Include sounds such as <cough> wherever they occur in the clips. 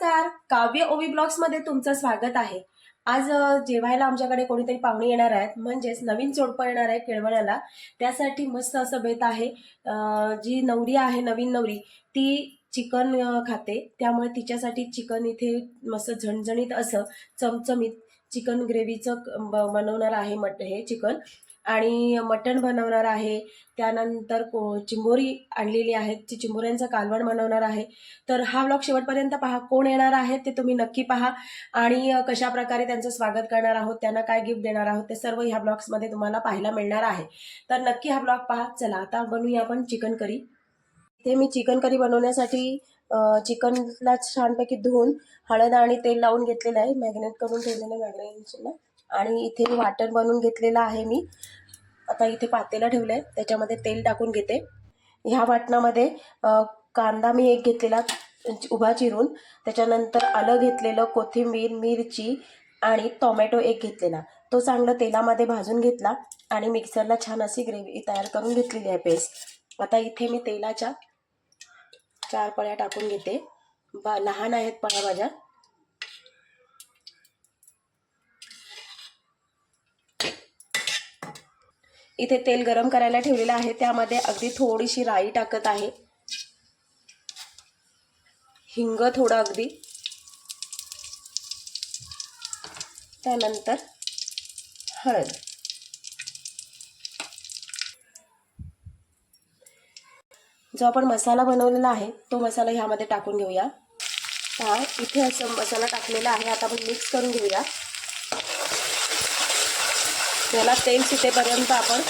नमस्कार. काव्य ओवी ब्लॉग्समध्ये तुमचं स्वागत आहे. आज जेवायला आमच्याकडे कोणीतरी पाहुणे येणार आहेत. म्हणजेच नवीन जोडपं येणार आहे केळवण्याला त्यासाठी मस्त असं बेत आहे. जी नवरी आहे नवीन नवरी ती चिकन खाते. त्यामुळे तिच्यासाठी चिकन इथे मस्त झणझणीत असं चमचमीत चिकन ग्रेव्हीचं बनवणार आहे मट हे चिकन. आणि मटण बनवणार आहे. त्यानंतर को चिंबोरी आणलेली आहेत. ती चिंबोऱ्यांचं कालवण बनवणार आहे. तर हा ब्लॉग शेवटपर्यंत पहा. कोण येणार आहे ते तुम्ही नक्की पहा. आणि कशा प्रकारे त्यांचं स्वागत करणार आहोत त्यांना काय गिफ्ट देणार आहोत ते सर्व ह्या ब्लॉग्समध्ये तुम्हाला पाहायला मिळणार आहे. तर नक्की हा ब्लॉग पहा. चला आता बनवूया आपण चिकन करी. ते मी चिकन करी बनवण्यासाठी चिकनला छानपैकी धुवून हळद आणि तेल लावून घेतलेलं आहे. मॅग्नेट करून ठेवलेलं आहे मॅग्नेटला आणि इथे वाटण बनवून घेतलेलं आहे मी. आता इथे पातेलं ठेवलं आहे त्याच्यामध्ये तेल टाकून घेते. ह्या वाटणामध्ये कांदा मी एक घेतलेला उभा चिरून त्याच्यानंतर आलं घेतलेलं कोथिंबीर मिरची आणि टोमॅटो एक घेतलेला. तो चांगला तेलामध्ये भाजून घेतला आणि मिक्सरला छान अशी ग्रेव्ही तयार करून घेतलेली आहे पेस्ट. आता इथे मी तेलाच्या चार पळ्या टाकून घेते. बा लहान आहेत पळ्या माझ्या. इथे तेल गरम करायला ठेवलेलं आहे. त्यामध्ये अगदी थोडीशी राई टाकत आहे. हिंग थोडं अगदी. त्यानंतर हळद. जो आपण मसाला बनवलेला आहे तो मसाला ह्यामध्ये टाकून घेऊया. हा इथे असं मसाला टाकलेला आहे. आता आपण मिक्स करून घेऊया. याला तेल सुटेपर्यंत आपण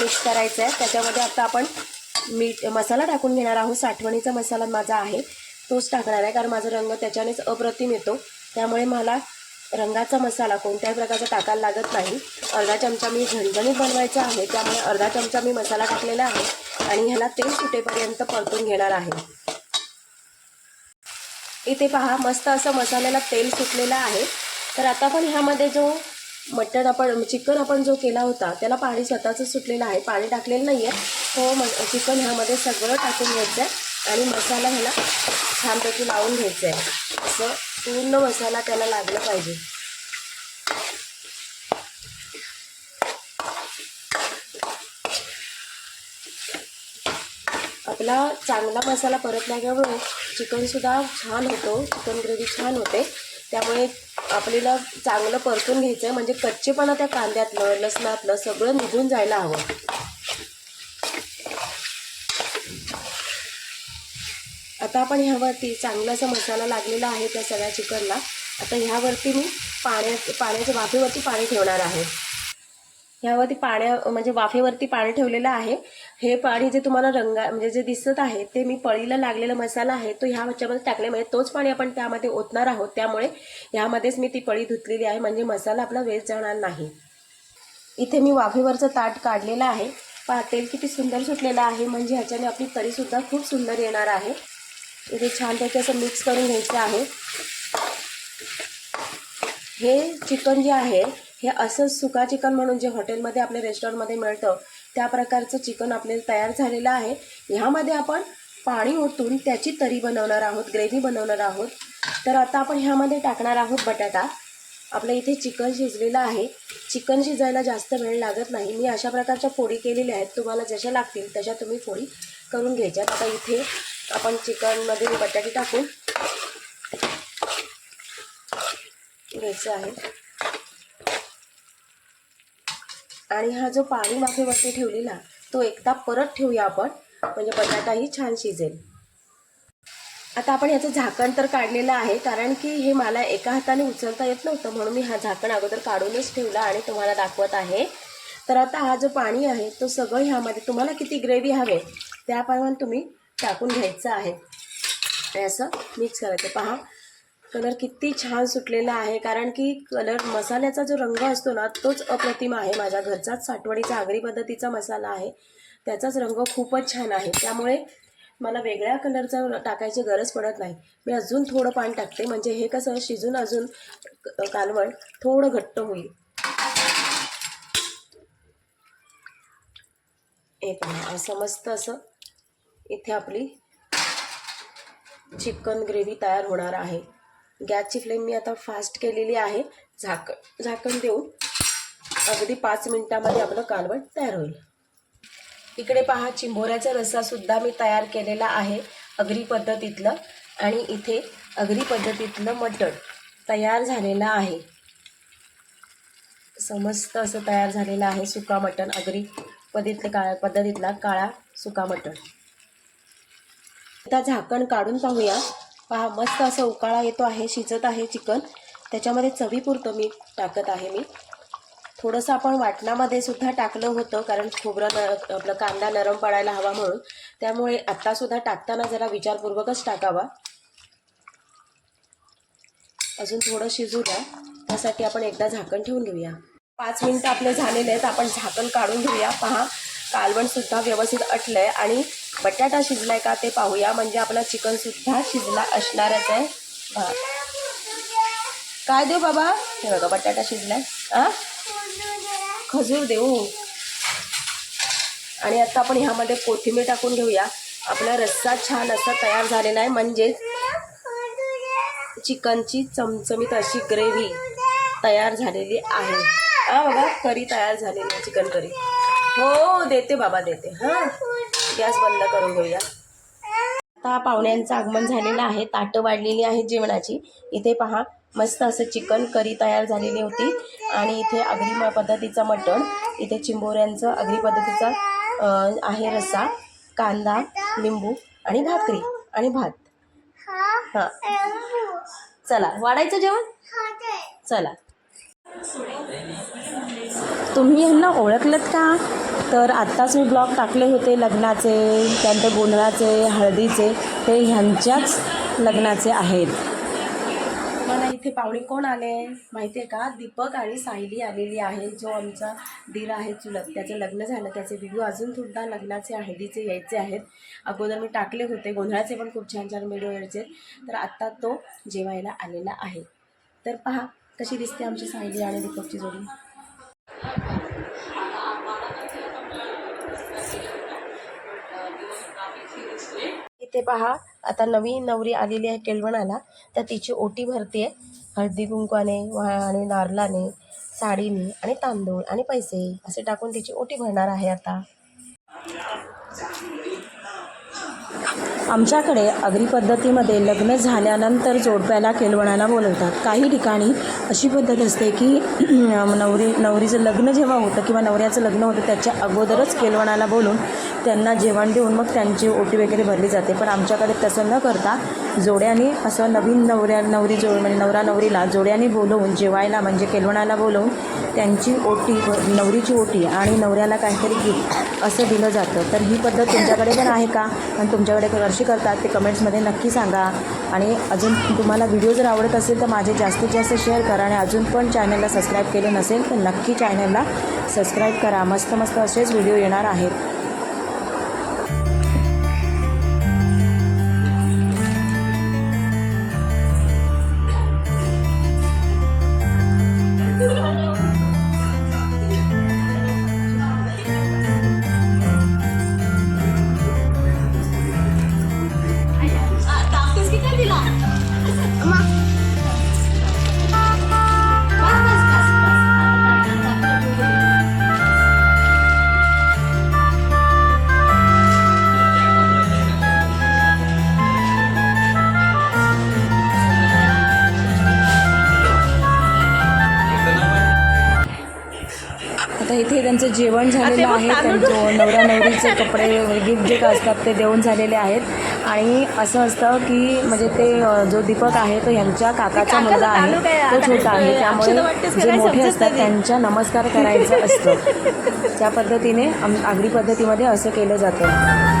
मिक्स करायचं आहे त्याच्यामध्ये आता आपण मीठ मसाला टाकून घेणार आहोत. साठवणीचा मसाला माझा आहे. तोच टाकणार आहे कारण माझा रंग त्याच्यानेच अप्रतिम येतो. त्यामुळे मला रंगाचा मसाला कोणत्याही प्रकारचा टाकायला लागत नाही. अर्धा चमचा मी झणझणीत बनवायचा आहे. त्यामुळे अर्धा चमचा मी मसाला टाकलेला आहे आणि ह्याला तेल सुटेपर्यंत परतून घेणार आहे. इथे पहा मस्त असं मसाल्याला तेल सुटलेलं आहे. तर आता पण ह्यामध्ये जो मटण आपण चिकन आपण जो केला होता त्याला पाणी स्वतःचं सुटलेलं आहे. पाणी टाकलेलं नाही आहे तो म चिकन ह्यामध्ये सगळं टाकून घ्यायचं आहे आणि मसाला ह्याला छानपैकी लावून घ्यायचं आहे असं पूर्ण मसाला त्याला लागला पाहिजे. आपला चांगला मसाला परतल्यामुळे चिकनसुद्धा छान होतो. चिकन ग्रेव्ही छान होते. त्यामुळे आपल्याला चांगलं परतून घ्यायचं आहे म्हणजे कच्चेपणा त्या कांद्यातलं लसणातलं सगळं निघून जायला हवं. आता आपण ह्यावरती चांगलासा मसाला लागलेला आहे त्या सगळ्या चिकनला. आता ह्यावरती मी पाण्या पाण्याच्या वाफेवरती पाणी ठेवणार आहे. ह्यावरती पाण्या म्हणजे वाफेवरती पाणी ठेवलेलं आहे. हे पाणी जे तुम्हाला रंगा म्हणजे जे दिसत आहे ते मी पळीला लागलेला मसाला आहे तो ह्या ह्याच्यामध्ये टाकल्यामुळे तोच पाणी आपण त्यामध्ये ओतणार आहोत. त्यामुळे ह्यामध्येच मी ती पळी धुतलेली आहे. म्हणजे मसाला आपला वेस्ट जाणार नाही. इथे मी वाफेवरचं ताट काढलेलं आहे. पहा तेल किती सुंदर सुटलेलं आहे. म्हणजे ह्याच्याने आपली तरीसुद्धा खूप सुंदर येणार आहे. इथे छानपैकी असं मिक्स करून घ्यायचं आहे. हे चिकन जे आहे हे असं सुका चिकन म्हणून जे हॉटेलमध्ये आपल्या रेस्टॉरंटमध्ये मिळतं त्या प्रकारचं चिकन आपल्याला तयार झालेलं आहे. ह्यामध्ये आपण पाणी ओतून त्याची तरी बनवणार आहोत ग्रेव्ही बनवणार आहोत. तर आता आपण ह्यामध्ये टाकणार आहोत बटाटा. आपल्या इथे चिकन शिजलेलं आहे. चिकन शिजायला जास्त वेळ लागत नाही. मी अशा प्रकारच्या फोडी केलेल्या आहेत. तुम्हाला जशा लागतील तशा तुम्ही फोडी करून घ्यायच्यात. आता इथे आपण चिकनमध्ये बटाटे टाकून घ्यायचं आहे. आणि हा जो पाणी वाफेवरती ठेवलेला तो एकदा परत ठेवूया आपण. म्हणजे बटाटाही छान शिजेल. आता आपण याचं झाकण तर काढलेलं आहे कारण की हे मला एका हाताने उचलता येत नव्हतं म्हणून मी हा झाकण अगोदर काढूनच ठेवला आणि तुम्हाला दाखवत आहे. तर आता हा जो पाणी आहे तो सगळं ह्यामध्ये तुम्हाला किती ग्रेव्ही हवे त्याप्रमाणे तुम्ही टाकून घ्यायचं आहे. असं मिक्स करायचं. पहा कलर किती छान सुटलेला आहे. कारण की कलर मसाल्याचा जो रंग असतो ना तोच अप्रतिम आहे माझ्या घरचाच साठवणीचा आगरी पद्धतीचा मसाला आहे. त्याचाच रंग खूपच छान आहे. त्यामुळे मला वेगळ्या कलरचा टाकायची गरज पडत नाही. मी अजून थोडं पाणी टाकते. म्हणजे हे कसं शिजून अजून कालवण थोडं घट्ट होईल. हे पहा असं मस्त असं इथे आपली चिकन ग्रेव्ही तयार होणार आहे. गॅसची फ्लेम मी आता फास्ट केलेली आहे. झाकण झाकण देऊन अगदी पाच मिनिटामध्ये आपलं कालवण तयार होईल. इकडे पहा चिंबोऱ्याचा रस्सासुद्धा मी तयार केलेला आहे अगरी पद्धतीतलं. आणि इथे अगरी पद्धतीतलं मटण तयार झालेलं आहे. समस्त असं तयार झालेलं आहे सुका मटण. अगरी पद्धतीतलं काळ्या पद्धतीतला काळा सुका मटण. आता झाकण काढून पाहूया. पहा मस्त असं उकाळा येतो आहे शिजत आहे चिकन. त्याच्यामध्ये चवीपुरतं मीठ टाकत आहे मी. थोडंसं आपण वाटणामध्ये सुद्धा टाकलं होतं कारण खोबरं न आपलं कांदा नरम पडायला हवा म्हणून. त्यामुळे आत्तासुद्धा टाकताना जरा विचारपूर्वकच टाकावा. अजून थोडं शिजू द्या. त्यासाठी आपण एकदा झाकण ठेवून घेऊया. पाच मिनटं आपले झालेले आहेत आपण झाकण काढून घेऊया. पहा कालवणसुद्धा व्यवस्थित अटलं आहे आणि बटाटा शिजलाय का ते पाहूया. म्हणजे आपला चिकनसुद्धा शिजला असणारच आहे. हां. काय देऊ बाबा? हे बघा बटाटा शिजलाय. हां खजूर देऊ. आणि आता आपण ह्यामध्ये कोथिंबीर टाकून घेऊया. आपला रस्सा छान असा तयार झालेला आहे. म्हणजेच चिकनची चमचमीत अशी ग्रेव्ही तयार झालेली आहे. हा बघा करी तयार झालेली आहे चिकन करी. हो देते बाबा देते. हां. गॅस बंद करून घेऊया. आता पाहुण्यांचं आगमन झालेलं आहे. ताटं वाढलेली आहेत जेवणाची. इथे पहा मस्त असं चिकन करी तयार झालेली होती. आणि इथे आगरी म- पद्धतीचं मटण इथे चिंबोऱ्यांचं आगरी पद्धतीचा आहे रस्सा कांदा लिंबू आणि भाकरी आणि भात. हां. चला वाढायचं जेवण? चला. तुम्ही यांना ओळखलत का? तर आत्ताच मी ब्लॉग टाकले होते लग्नाचे त्यानंतर गोंधळाचे हळदीचे ते ह्यांच्याच लग्नाचे आहेत. मला इथे पाहुणे कोण आले? माहिती आहे का? दीपक आणि सायली आलेली आहे जो आमचा दीर आहे चुलत. त्याचं लग्न झालं त्याचे व्हिडिओ अजून सुद्धा लग्नाचे हळदीचे यायचे आहेत. अगोदर मी टाकले होते गोंधळाचे पण खूप छान छान व्हिडिओ यायचे. तर आत्ता तो जेवायला आलेला आहे. तर पहा कशी दिसते आमची सायली आणि दीपकची जोडी? इथे पहा आता नवीन नवरी आलेली आहे केळवणाला. तर तिची ओटी भरते हळदी कुंकवाने आणि नारलाने साडीने आणि तांदूळ आणि पैसे. असे टाकून तिची ओटी भरणार आहे आता. आमच्याकडे अग्री पद्धतीमध्ये लग्न झाल्यानंतर जोडप्याला केलवणाला बोलवतात. काही ठिकाणी अशी पद्धत असते की नवरी नवरीचं लग्न जेव्हा होतं किंवा नवऱ्याचं लग्न होतं त्याच्या अगोदरच केलवणाला बोलून त्यांना जेवण देऊन मग त्यांची ओटी वगैरे भरली जाते. पण आमच्याकडे तसं न करता जोड्याने असं नवीन नवऱ्या नवरी जोड म्हणजे नवरा नवरीला जोड्याने बोलवून जेवायला म्हणजे केलवणाला बोलवून त्यांची ओटी नवरीची ओटी आणि नवऱ्याला काहीतरी गिफ्ट असं दिलं जातं. तर ही पद्धत तुमच्याकडे पण आहे का? आणि तुमच्याकडे कशी करतात ते कमेंट्समध्ये नक्की सांगा. आणि अजून तुम्हाला व्हिडिओ जर आवडत असेल तर माझे जास्तीत जास्त शेअर करा आणि अजून पण चॅनलला सबस्क्राईब केले नसेल तर नक्की चॅनलला सबस्क्राईब करा. मस्त मस्त असेच व्हिडिओ येणार आहेत. त्यांचं जेवण झालेलं आहे त्यांचं नवरा नवरीचे <laughs> कपडे गिफ्ट जे काय असतात ते देऊन झालेले आहेत. आणि असं असतं की म्हणजे ते जो दीपक आहे तो यांच्या काकाचा मुलगा आहे तो छोटा आहे. त्यामुळे जे मोठे असतात त्यांच्या नमस्कार करायचं असतं. <laughs> त्या पद्धतीने आम आगरी पद्धतीमध्ये असं केलं जातं.